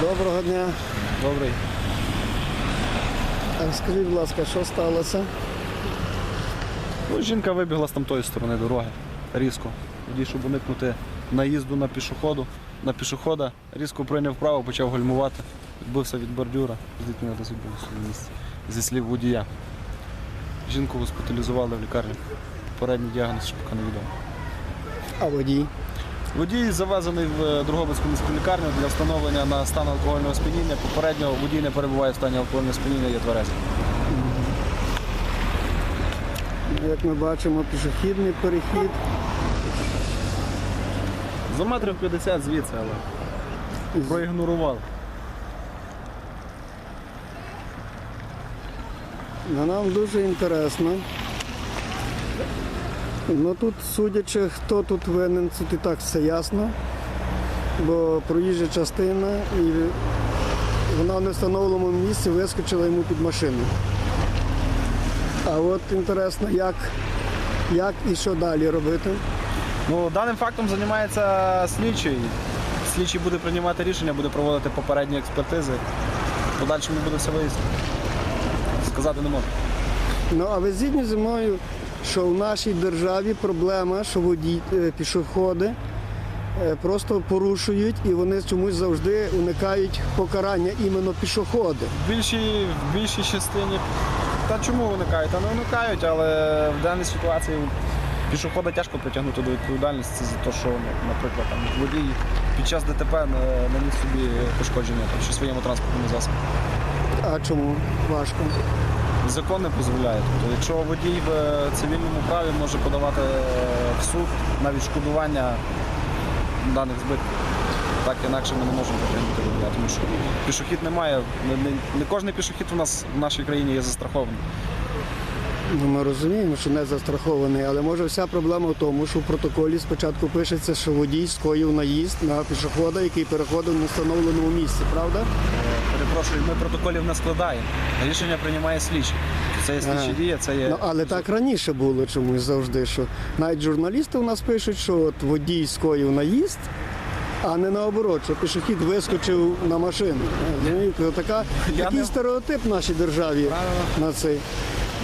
Доброго дня. Добрий. А Скажіть, будь ласка, що сталося? Ну, жінка вибігла з тамтої сторони дороги різко. Водій, щоб уникнути наїзду на пішоходу, на пішохода, різко прийняв право, почав гальмувати, відбився від бордюра, дітьми відбувся місці. Зі слів водія. Жінку госпіталізували в лікарню. Попередній діагноз ще поки невідомо. А водій? Водій завезений в е, Дрогобицьку міську лікарню для встановлення на стан алкогольного сп'яніння. Попередньо водій не перебуває в стані алкогольного сп'яніння, є тверезий. Як ми бачимо, пішохідний перехід. За метрів 50 звідси, але проігнорував. Ну, Нам дуже інтересно. Ну тут, судячи, хто тут винен, тут і так все ясно. Бо проїжджа частина і вона в невстановленому місці вискочила йому під машину. А от інтересно, як, як і що далі робити. Ну, даним фактом займається слідчий. Слідчий буде приймати рішення, буде проводити попередні експертизи. В Подальшому буде все вияснено. Сказати не можу. Ну а ви згідні зі мною, що в нашій державі проблема, що водій, е, пішоходи е, просто порушують і вони чомусь завжди уникають покарання іменно пішоходи. В більшій, в більшій частині. Та чому уникають? Та не уникають, але в даній ситуації пішохода тяжко притягнути до відповідальності за те, що, ну, наприклад, там, водій під час ДТП наніс собі пошкодження там, чи своєму транспортному засобу. А чому важко? Закон не дозволяє. Тобто, якщо водій в е, цивільному праві може подавати е, в суд на відшкодування даних збитків, так інакше ми не можемо притягнути водія, тому що пішохід немає. не, не, не кожен пішохід у нас в нашій країні є застрахований. Ну, ми розуміємо, що не застрахований, але може вся проблема в тому, що в протоколі спочатку пишеться, що водій скоїв наїзд на пішохода, який переходив на встановленому місці, правда? Е, Перепрошую, ми протоколів не складаємо. Рішення приймає слідчий. Це є слідчі Ага. дії, це є. Ну, але так раніше було чомусь завжди, що навіть журналісти у нас пишуть, що от водій скоїв наїзд, а не наоборот, що пішохід вискочив на машину. Розумієте, така, такий не- стереотип в нашій державі Правильно. на цей.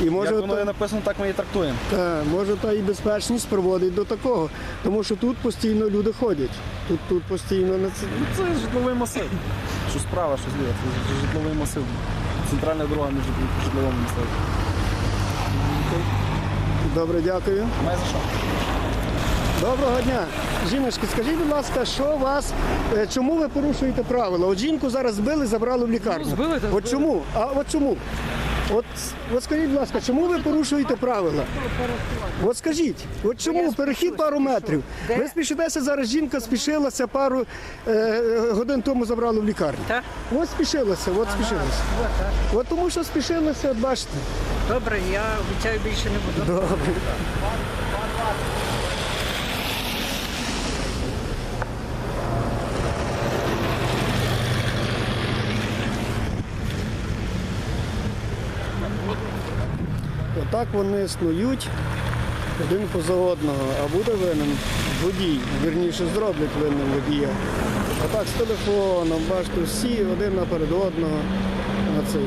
І може, Як воно та- є написано, так ми і трактуємо. та, може та і безпечність приводить до такого, тому що тут постійно люди ходять. Тут, тут постійно не це. Ну, Це житловий масив. Що справа, що зліва. Це житловий масив. Центральна дорога між житловим масивом. Добре, дякую. Має за що? Доброго дня. Жіночки, скажіть, будь ласка, що вас, е, чому ви порушуєте правила? От жінку зараз збили, забрали в лікарню. Ну, збили, та От чому? А от чому? От, от скажіть, будь ласка, чому ви порушуєте правила? От скажіть, от чому перехід пару метрів? Ви спішитеся зараз, жінка спішилася пару е, годин тому забрали в лікарню. Так? От спішилася, от спішилася. От тому що спішилася, от бачите. Добре, я обіцяю більше не буду. Добре. Отак вони снують один поза одного, а буде винен водій, вірніше зроблять винним водія. Отак з телефоном, бачите, всі один наперед одного на цей.